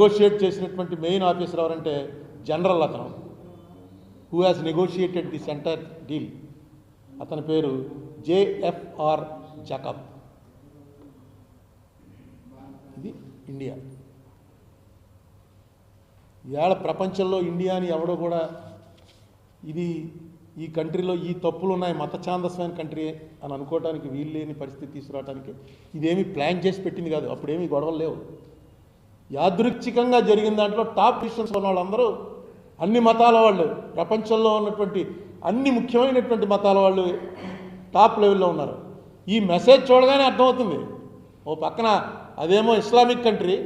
Negotiate చేసినటువంటి main officer ఎవరంటే general అతను who has negotiated the centre deal అతని పేరు జేఎఫ్ఆర్ జకబ్ ఇది ఇండియా ఇవాళ ప్రపంచంలో ఇండియాని ఎవడో కూడా ఇది ఈ కంట్రీలో ఈ తప్పులు ఉన్నాయి మత ఛాందస్మైన కంట్రీ అని అనుకోవడానికి వీలు లేని పరిస్థితి తీసుకురావడానికి ఇదేమీ ప్లాన్ చేసి పెట్టింది కాదు అప్పుడేమీ గొడవలు లేవు. యాదృచ్ఛికంగా జరిగిన దాంట్లో టాప్ క్రిస్టియన్స్ ఉన్న వాళ్ళందరూ అన్ని మతాల వాళ్ళు ప్రపంచంలో ఉన్నటువంటి అన్ని ముఖ్యమైనటువంటి మతాల వాళ్ళు టాప్ లెవెల్లో ఉన్నారు. ఈ మెసేజ్ చూడగానే అర్థమవుతుంది. ఓ పక్కన అదేమో ఇస్లామిక్ కంట్రీ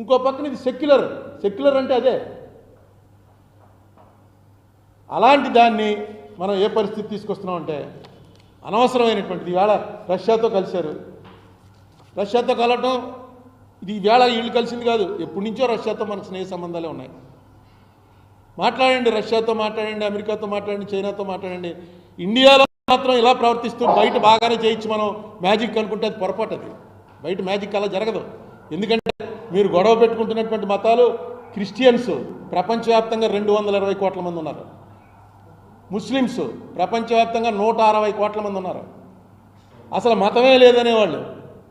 ఇంకో పక్కన ఇది సెక్యులర్. సెక్యులర్ అంటే అదే. అలాంటి దాన్ని మనం ఏ పరిస్థితి తీసుకొస్తున్నాం అంటే అనవసరమైనటువంటిది. ఇవాళ రష్యాతో కలిశారు. రష్యాతో కలవటం ఇది ఈవేళ వీళ్ళు కలిసింది కాదు. ఎప్పటి నుంచో రష్యాతో మనకు స్నేహ సంబంధాలే ఉన్నాయి. మాట్లాడండి రష్యాతో మాట్లాడండి అమెరికాతో మాట్లాడండి చైనాతో మాట్లాడండి. ఇండియాలో మాత్రం ఇలా ప్రవర్తిస్తూ బయట బాగానే చేయొచ్చు మనం. మ్యాజిక్ అనుకుంటే అది పొరపాటు అది. బయట మ్యాజిక్ అలా జరగదు. ఎందుకంటే మీరు గొడవ పెట్టుకుంటున్నటువంటి మతాలు క్రిస్టియన్స్ ప్రపంచవ్యాప్తంగా రెండు వందల ఇరవై కోట్ల మంది ఉన్నారు. ముస్లిమ్స్ ప్రపంచవ్యాప్తంగా నూట అరవై కోట్ల మంది ఉన్నారు. అసలు మతమే లేదనేవాళ్ళు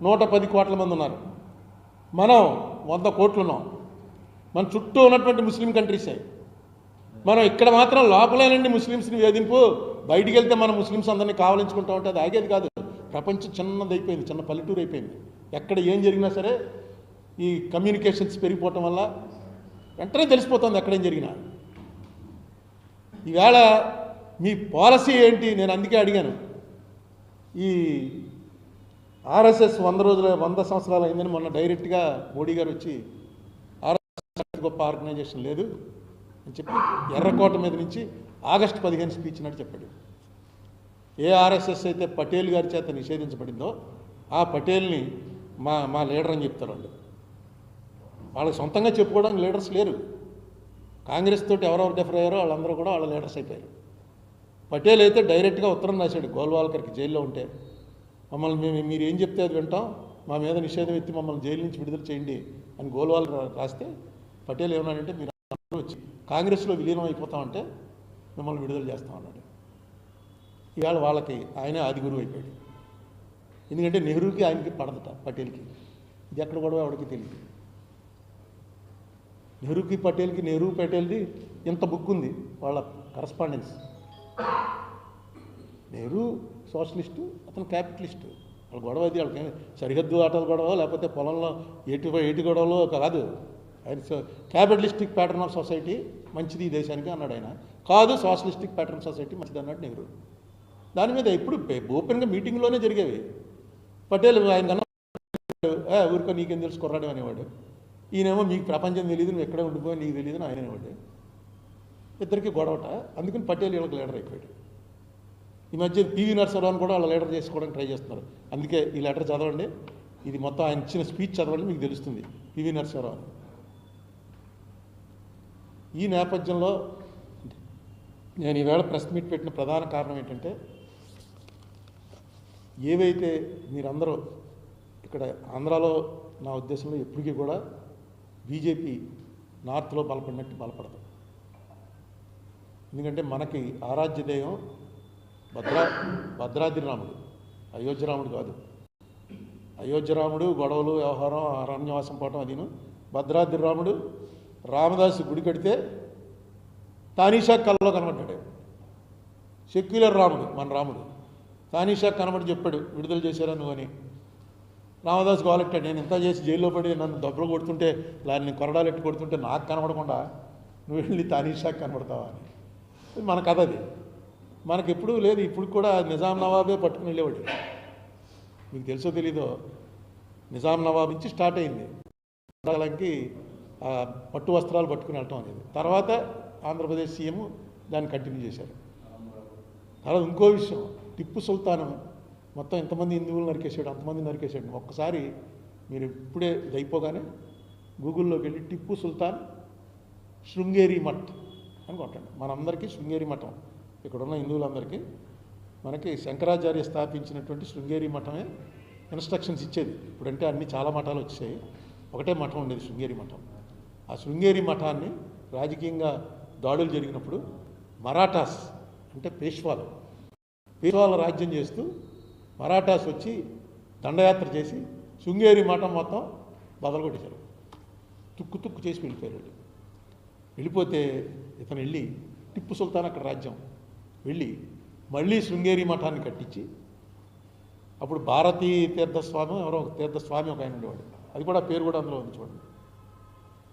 నూట పది కోట్ల మంది ఉన్నారు. మనం వంద కోట్లు ఉన్నాం మన చుట్టూ ఉన్నటువంటి ముస్లిం కంట్రీసే మనం ఇక్కడ మాత్రం లోపలేనండి ముస్లిమ్స్ని వేధింపు. బయటికి వెళ్తే మన ముస్లిమ్స్ అందరినీ కావలించుకుంటా ఉంటే అది ఆగేది కాదు. ప్రపంచం చిన్నది అయిపోయింది చిన్న పల్లెటూరు అయిపోయింది. ఎక్కడ ఏం జరిగినా సరే ఈ కమ్యూనికేషన్స్ పెరిగిపోవటం వల్ల వెంటనే తెలిసిపోతుంది ఎక్కడేం జరిగినా. ఈవేళ మీ పాలసీ ఏంటి? నేను అందుకే అడిగాను. ఈ ఆర్ఎస్ఎస్ వంద రోజుల వంద సంవత్సరాలు అయిందని మొన్న డైరెక్ట్గా మోడీ గారు వచ్చి ఆర్ఎస్ఎస్ గొప్ప ఆర్గనైజేషన్ లేదు అని చెప్పి ఎర్రకోట మీద నుంచి ఆగస్టు పదిహేను స్పీచ్ నాడు చెప్పాడు. ఏ ఆర్ఎస్ఎస్ అయితే పటేల్ గారి చేత నిషేధించబడిందో ఆ పటేల్ని మా మా లీడర్ అని చెప్తారు వాళ్ళు. వాళ్ళకి సొంతంగా చెప్పుకోవడానికి లీడర్స్ లేరు. కాంగ్రెస్ తోటి ఎవరెవరు డిఫర్ అయ్యారో వాళ్ళందరూ కూడా వాళ్ళ లీడర్స్ అయిపోయారు. పటేల్ అయితే డైరెక్ట్గా ఉత్తరం రాశాడు గోల్వాల్కర్కి జైల్లో ఉంటే. మమ్మల్ని మేము మీరు ఏం చెప్తే అది వింటాం. మా మీద నిషేధం ఎత్తి మమ్మల్ని జైలు నుంచి విడుదల చేయండి అని గోల్వాల్ రాస్తే పటేల్ ఏమన్నాడంటే మీరు అందరూ వచ్చి కాంగ్రెస్లో విలీనం అయిపోతామంటే మిమ్మల్ని విడుదల చేస్తాం అన్నాడు ఇవాళ వాళ్ళకి ఆయనే ఆది గురువు అయిపోయాడు. ఎందుకంటే నెహ్రూకి ఆయనకి పడదట పటేల్కి. ఇది ఎక్కడ కూడా ఎవరికి తెలియదు నెహ్రూకి పటేల్కి నెహ్రూ పటేల్ది ఇంత బుక్ ఉంది వాళ్ళ కరస్పాండెన్స్. నెహ్రూ సోషలిస్టు అతను క్యాపిటలిస్టు. వాళ్ళ గొడవ అది వాళ్ళకి సరిహద్దు ఆటల గొడవ లేకపోతే పొలంలో ఏటి ఏటి గొడవలో కాదు. ఆయన క్యాపిటలిస్టిక్ ప్యాటర్న్ ఆఫ్ సొసైటీ మంచిది ఈ దేశానికి అన్నాడు ఆయన. కాదు సోషలిస్టిక్ ప్యాటర్న్ సొసైటీ మంచిది అన్నాడు నెహ్రూ. దాని మీద ఇప్పుడు ఓపెన్గా మీటింగ్లోనే జరిగేవి. పటేల్ ఆయన కన్నా ఊరికో నీకేం తెలుసు కుర్రాడు అనేవాడు. ఈయనేమో మీకు ప్రపంచం తెలియదు నువ్వు ఎక్కడే ఉండిపోయి నీకు తెలియదు అని ఆయన అనేవాడు. ఇద్దరికి గొడవట. అందుకని పటేల్ వీళ్ళకి లీడర్ అయిపోయాడు. ఈ మధ్య పివి నరసింహరావుని కూడా వాళ్ళ లెటర్ చేసుకోవడానికి ట్రై చేస్తున్నారు. అందుకే ఈ లెటర్ చదవండి. ఇది మొత్తం ఆయన ఇచ్చిన స్పీచ్ చదవండి మీకు తెలుస్తుంది. పివి నరసింహరావు ఈ నేపథ్యంలో నేను ఈవేళ ప్రెస్ మీట్ పెట్టిన ప్రధాన కారణం ఏంటంటే ఏవైతే మీరందరూ ఇక్కడ ఆంధ్రాలో నా ఉద్దేశంలో ఎప్పటికీ కూడా బీజేపీ నార్త్లో బలపడినట్టు బలపడదు. ఎందుకంటే మనకి ఆరాధ్య దైవం భద్రా భద్రాద్రి రాముడు అయోధ్య రాముడు కాదు. అయోధ్య రాముడు గొడవలు వ్యవహారం అరణ్యవాసం పోవటం అదిను. భద్రాద్రి రాముడు రామదాసు గుడి కడితే తానీషా కళ్ళలో కనబడ్డాడు. సెక్యులర్ రాముడు మన రాముడు. తానీషా కనబడి చెప్పాడు విడుదల చేశారా నువ్వు అని. రామదాస్ గోలెట్టాడు నేను ఇంత చేసి జైల్లో పడి నన్ను దెబ్బలు కొడుతుంటే ఇలా కొరడాలు ఎట్టు కొడుతుంటే నాకు కనబడకుండా నువ్వు వెళ్ళి తానీషాకి కనబడతావా అని. మన కథ అది. మనకి ఎప్పుడూ లేదు ఇప్పుడు కూడా నిజాం నవాబే పట్టుకుని వెళ్ళేవాడు. మీకు తెలుసో తెలీదో నిజాం నవాబ్ నుంచి స్టార్ట్ అయింది. కాలానికి పట్టు వస్త్రాలు పట్టుకుని వెళ్ళటం అనేది. తర్వాత ఆంధ్రప్రదేశ్ సీఎం దాన్ని కంటిన్యూ చేశారు. తర్వాత ఇంకో విషయం టిప్పు సుల్తాను మొత్తం ఎంతమంది హిందువులు నరికేసాడు అంతమంది నరికేసాడు ఒక్కసారి మీరు ఇప్పుడే ఇది అయిపోగానే గూగుల్లోకి వెళ్ళి టిప్పు సుల్తాన్ శృంగేరి మఠ్ అని కొట్టండి. మనందరికీ శృంగేరి మఠం. ఇక్కడున్న హిందువులందరికీ మనకి శంకరాచార్య స్థాపించినటువంటి శృంగేరి మఠమే ఇన్స్ట్రక్షన్స్ ఇచ్చేది. ఇప్పుడంటే అన్ని చాలా మఠాలు వచ్చాయి ఒకటే మఠం ఉండేది శృంగేరి మఠం. ఆ శృంగేరి మఠాన్ని రాజకీయంగా దాడులు జరిగినప్పుడు మరాఠాస్ అంటే పేష్వాలు పేష్వాల రాజ్యం చేస్తూ మరాఠాస్ వచ్చి దండయాత్ర చేసి శృంగేరి మఠం మొత్తం బదలగొట్టేశారు. తుక్కు తుక్కు చేసి వెళ్ళిపోయారు వెళ్ళిపోతే ఇతను వెళ్ళి టిప్పు సుల్తాన్ అక్కడ రాజ్యం. వెళ్ళి మళ్ళీ శృంగేరి మఠాన్ని కట్టించి అప్పుడు భారతీ తీర్థస్వామి ఎవరో ఒక తీర్థస్వామి ఒక ఆయన ఉండేవాడు. అది కూడా పేరు కూడా అందులో ఉంది చూడండి.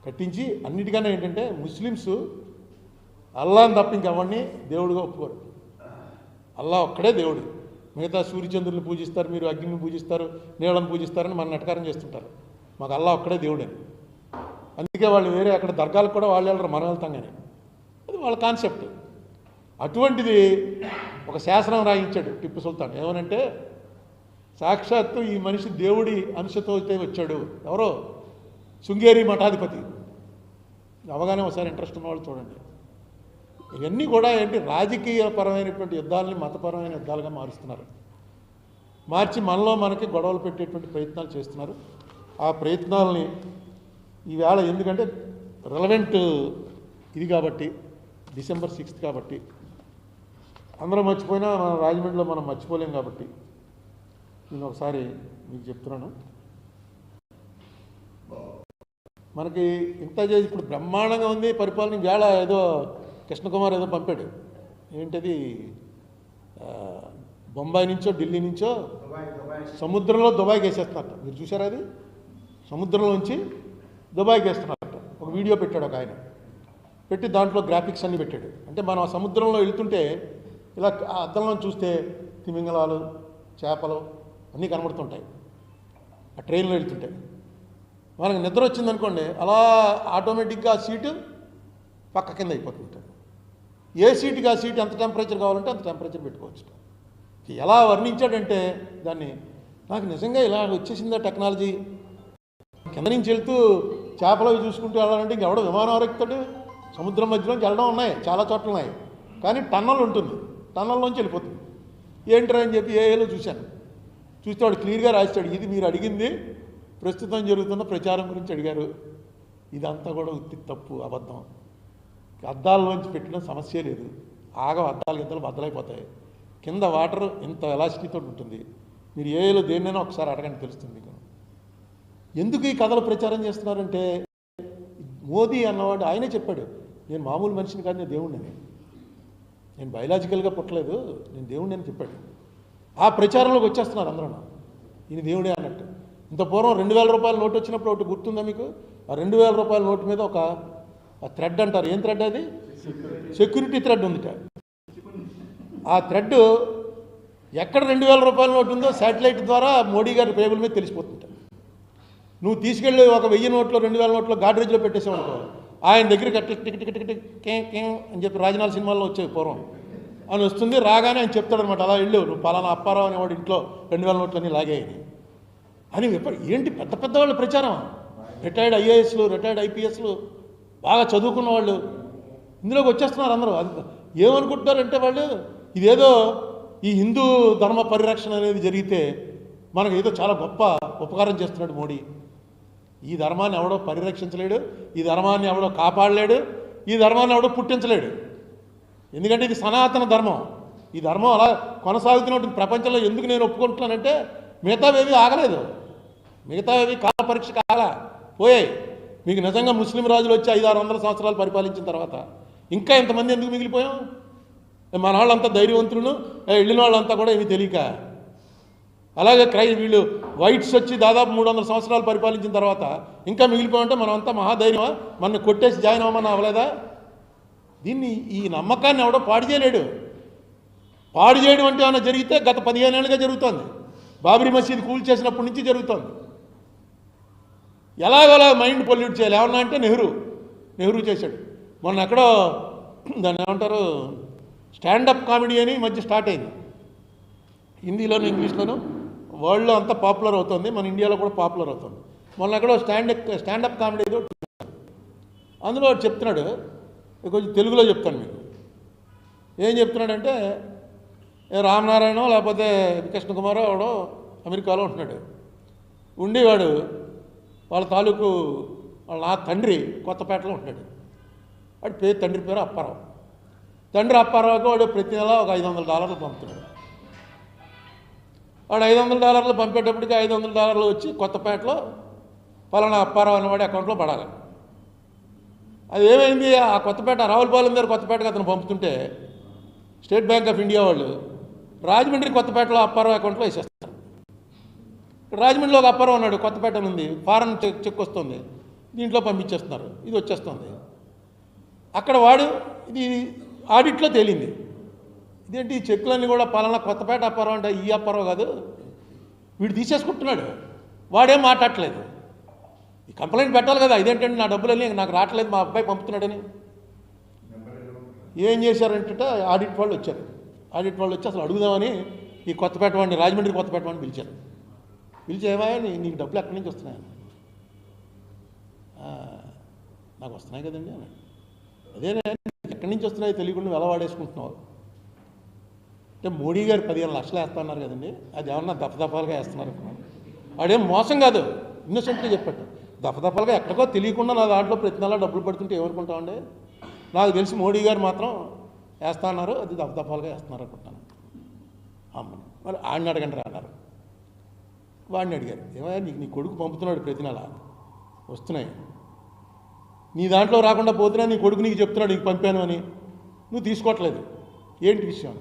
కట్టించి అన్నిటికన్నా ఏంటంటే ముస్లిమ్స్ అల్లాని తప్ప ఇంకెవరిని దేవుడిగా ఒప్పుకోరు. అల్లా ఒక్కడే దేవుడు. మిగతా సూర్యచంద్రుని పూజిస్తారు మీరు అగ్నిని పూజిస్తారు నీళ్ళని పూజిస్తారని మన నటకారం చేస్తుంటారు. మాకు అల్లా ఒక్కడే దేవుడని అందుకే వాళ్ళు వేరే అక్కడ దర్గాలకు కూడా వాళ్ళు వెళ్ళరు మనం వెళ్తాం కానీ. అది వాళ్ళ కాన్సెప్ట్. అటువంటిది ఒక శాసనం రాయించాడు టిప్పు సుల్తాన్. ఏమనంటే సాక్షాత్తు ఈ మనిషి దేవుడి అంశతో అయితే వచ్చాడు. ఎవరో? శృంగేరి మఠాధిపతి. అవగానే ఒకసారి ఇంట్రెస్ట్ ఉన్నవాళ్ళు చూడండి. ఇవన్నీ కూడా ఏంటి? రాజకీయపరమైనటువంటి యుద్ధాలని మతపరమైన యుద్ధాలుగా మారుస్తున్నారు. మార్చి మనలో మనకి గొడవలు పెట్టేటువంటి ప్రయత్నాలు చేస్తున్నారు. ఆ ప్రయత్నాలని ఈవేళ ఎందుకంటే రిలవెంట్ ఇది కాబట్టి డిసెంబర్ సిక్స్త్ కాబట్టి అందరూ మర్చిపోయినా మన రాజమండ్రిలో మనం మర్చిపోలేం కాబట్టి నేను ఒకసారి మీకు చెప్తున్నాను. మనకి ఇంత చేసి ఇప్పుడు బ్రహ్మాండంగా ఉంది పరిపాలన వేళ ఏదో కృష్ణకుమార్ ఏదో పంపాడు. ఏంటది? బొంబాయి నుంచో ఢిల్లీ నుంచో సముద్రంలో దుబాయ్కి వేసేస్తున్నారట మీరు చూసారా అది? సముద్రంలోంచి దుబాయ్కి వేస్తున్నారట ఒక వీడియో పెట్టాడు ఒక ఆయన. పెట్టి దాంట్లో గ్రాఫిక్స్ అన్నీ పెట్టాడు. అంటే మనం ఆ సముద్రంలో వెళ్తుంటే ఇలా ఆ అద్దంలో చూస్తే తిమింగలాలు చేపలు అన్నీ కనబడుతుంటాయి. ఆ ట్రైన్లో వెళ్తుంటే. మనకు నిద్ర వచ్చిందనుకోండి అలా ఆటోమేటిక్గా ఆ సీటు పక్క కింద అయిపోతుంటుంది ఏ సీటుకి ఆ సీటు ఎంత టెంపరేచర్ కావాలంటే అంత టెంపరేచర్ పెట్టుకోవచ్చు. ఎలా వర్ణించాడంటే దాన్ని నాకు నిజంగా ఇలా వచ్చేసిందా టెక్నాలజీ? కింద నుంచి వెళ్తూ చేపలు అవి చూసుకుంటూ వెళ్ళాలంటే ఇంకెవడో విమానం ఎక్కుతాడు సముద్రం మధ్యలోంచి వెళ్ళడం ఉన్నాయి చాలా చోట్ల ఉన్నాయి. కానీ టన్నల్ ఉంటుంది. టన్నల్లోంచి వెళ్ళిపోతుంది. ఏంట్రా అని చెప్పి ఏఏలో చూశాను. చూస్తే వాడు క్లియర్గా రాశాడు ఇది మీరు అడిగింది ప్రస్తుతం జరుగుతున్న ప్రచారం గురించి అడిగారు. ఇదంతా కూడా ఉత్తి తప్పు అబద్ధం. అద్దాల్లోంచి పెట్టిన సమస్య లేదు. ఆగం అద్దాలు గిద్దలు బద్దలైపోతాయి. కింద వాటర్ ఇంత వెలాసిటీతో ఉంటుంది. మీరు ఏఏలో దేన్నైనా ఒకసారి అడగండి తెలుస్తుంది మీకు. ఎందుకు ఈ కథలు ప్రచారం చేస్తున్నారంటే? మోదీ అన్నవాడు ఆయనే చెప్పాడు. నేను మామూలు మనిషిని కాదు నేను దేవుణ్ణి నేను బయలాజికల్గా పుట్టలేదు నేను దేవుడిని అని చెప్పాడు. ఆ ప్రచారంలోకి వచ్చేస్తున్నారు అందరూ. ఈయన దేవుడే అన్నట్టు. ఇంత పూర్వం రెండు వేల రూపాయల నోటు వచ్చినప్పుడు ఒకటి గుర్తుందా మీకు? ఆ రెండు వేల రూపాయల నోటు మీద ఒక థ్రెడ్ అంటారు. ఏం థ్రెడ్ అది? సెక్యూరిటీ థ్రెడ్ ఉందిట. ఆ థ్రెడ్ ఎక్కడ రెండు వేల రూపాయల నోటు ఉందో శాటిలైట్ ద్వారా మోడీ గారి టేబుల్ మీద తెలిసిపోతుంట నువ్వు తీసుకెళ్ళి ఒక వెయ్యి నోట్లో రెండు వేల నోట్లో గాడ్రేజ్లో పెట్టేసావు అనుకో. ఆయన దగ్గరికి అట్లా tick tick tick tick K K అని చెప్పి రాజనాల సినిమాల్లో వచ్చేది పూర్వం. అని వస్తుంది రాగానే ఆయన చెప్తాడనమాట అలా వెళ్ళు నువ్వు పలానా అప్పారావు అనేవాడు ఇంట్లో రెండు వేల నోట్లన్నీ లాగేయని. అని ఎప్పుడు ఏంటి పెద్ద పెద్ద వాళ్ళ ప్రచారం? రిటైర్డ్ ఐఏఎస్లు రిటైర్డ్ ఐపీఎస్లు బాగా చదువుకున్న వాళ్ళు. ఇందులోకి వచ్చేస్తున్నారు అందరూ. అది ఏమనుకుంటున్నారంటే వాళ్ళు ఇదేదో ఈ హిందూ ధర్మ పరిరక్షణ అనేది జరిగితే మనకు ఏదో చాలా గొప్ప ఉపకారం చేస్తున్నాడు మోడీ. ఈ ధర్మాన్ని ఎవడో పరిరక్షించలేడు ఈ ధర్మాన్ని ఎవడో కాపాడలేడు ఈ ధర్మాన్ని ఎవడో పుట్టించలేడు. ఎందుకంటే ఇది సనాతన ధర్మం. ఈ ధర్మం అలా కొనసాగుతున్నటువంటి ప్రపంచంలో ఎందుకు నేను ఒప్పుకుంటున్నానంటే మిగతావేవి ఆగలేదు. మిగతావేవి కాల పరీక్ష కాలా పోయాయి. మీకు నిజంగా ముస్లిం రాజులు వచ్చి ఐదు ఆరు వందల సంవత్సరాలు పరిపాలించిన తర్వాత ఇంకా ఇంతమంది ఎందుకు మిగిలిపోయాం? మన వాళ్ళంతా ధైర్యవంతులను వెళ్ళిన వాళ్ళంతా కూడా ఇవి తెలియక. అలాగే క్రై వీళ్ళు వైట్స్ వచ్చి దాదాపు మూడు వందల సంవత్సరాలు పరిపాలించిన తర్వాత ఇంకా మిగిలిపోయింటే మనం అంతా మహాధైర్యమా? మన కొట్టేసి జాయిన్ అవ్వమని అవ్వలేదా? దీన్ని ఈ నమ్మకాన్ని ఎవడో పాడు చేయలేడు. పాడు చేయడం అంటే ఏమైనా జరిగితే గత పదిహేను ఏళ్ళుగా జరుగుతోంది. బాబరీ మసీద్ కూల్ చేసినప్పటి నుంచి జరుగుతోంది. ఎలాగోలా మైండ్ పొల్యూట్ చేయాలి. ఏమన్నా అంటే నెహ్రూ. నెహ్రూ చేశాడు. మొన్న ఎక్కడో దాన్ని ఏమంటారు? స్టాండప్ కామెడీ అని మధ్య స్టార్ట్ అయింది. హిందీలోను ఇంగ్లీష్లోను వరల్డ్లో అంతా పాపులర్ అవుతుంది మన ఇండియాలో కూడా పాపులర్ అవుతుంది. మొన్న ఎక్కడో స్టాండప్ స్టాండప్ కామెడీ ఏదో అందులో వాడు చెప్తున్నాడు కొంచెం తెలుగులో చెప్తాను మీకు. ఏం చెప్తున్నాడంటే రామనారాయణ లేకపోతే కృష్ణకుమారో వాడు అమెరికాలో ఉంటున్నాడు. ఉండేవాడు వాళ్ళ తాలూకు వాళ్ళ నా తండ్రి కొత్తపేటలో ఉంటున్నాడు. వాడి పేరు తండ్రి పేరు అప్పారావు. తండ్రి అప్పారావుకి వాడు ప్రతి నెల ఒక ఐదు వందల డాలర్లు పంపుతున్నాడు. వాడు ఐదు వందల డాలర్లు పంపేటప్పటికి ఐదు వందల డాలర్లు వచ్చి కొత్తపేటలో పలానా అప్పారావు అనేవాడి అకౌంట్లో పడాలి. అది ఏమైంది? ఆ కొత్తపేట రావులపాలెం దగ్గర కొత్తపేటకి అతను పంపుతుంటే స్టేట్ బ్యాంక్ ఆఫ్ ఇండియా వాళ్ళు రాజమండ్రి కొత్తపేటలో అప్పారావు అకౌంట్లో వేసేస్తారు. రాజమండ్రిలో ఒక అప్పారావు ఉన్నాడు కొత్తపేట ఉంది ఫారెన్ చెక్ చెక్ వస్తుంది దీంట్లో పంపించేస్తున్నారు ఇది వచ్చేస్తుంది. అక్కడ వాడు ఇది ఆడిట్లో తేలింది. ఇదేంటి ఈ చెక్కులన్నీ కూడా పలానా కొత్తపేట అప్పారావు అంటే ఈ అప్పారావు కాదు? వీడు తీసేసుకుంటున్నాడు. వాడేం మాట్లాడట్లేదు. ఈ కంప్లైంట్ పెట్టాలి కదా. ఇదేంటంటే నా డబ్బులన్నీ నాకు రావట్లేదు మా అబ్బాయి పంపుతున్నాడని. ఏం చేశారంటే ఆడిట్ వాళ్ళు వచ్చారు. ఆడిట్ వాళ్ళు వచ్చి అసలు అడుగుదామని ఈ కొత్తపేట వాడిని రాజమండ్రి కొత్తపేట వాడిని పిలిచారు. పిలిచి నీకు డబ్బులు ఎక్కడి నుంచి వస్తున్నాయి? నాకు వస్తున్నాయి కదండి అన్నాడు. అదేనే ఎక్కడి నుంచి వస్తున్నాయో తెలియకుండా ఎలా వాడేసుకుంటున్నావు. అంటే మోడీ గారు పదిహేను లక్షలు వేస్తున్నారు కదండి. అది ఏమన్నా దఫదఫాలుగా వేస్తున్నారు అనుకున్నాను వాడేం మోసం కాదు. ఇన్నోసెంట్గా చెప్పాడు. దఫదఫాలుగా ఎక్కడికో తెలియకుండా నా దాంట్లో ప్రతి నెల డబ్బులు పడుతుంటే ఏమనుకుంటామండి నాకు తెలిసి మోడీ గారు మాత్రం వేస్తా అన్నారు అది దఫదఫాలుగా వేస్తున్నారు అనుకుంటాను. అమ్మని మరి ఆడిని అడగండి రా అన్నారు. వాడిని అడిగారు. ఏమయ్యా నీకు నీ కొడుకు పంపుతున్నాడు ప్రతి నెల. వస్తున్నాయి. నీ దాంట్లో రాకుండా పోతున్నా నీ కొడుకు నీకు చెప్తున్నాడు నీకు పంపాను అని. నువ్వు తీసుకోవట్లేదు. ఏంటి విషయం?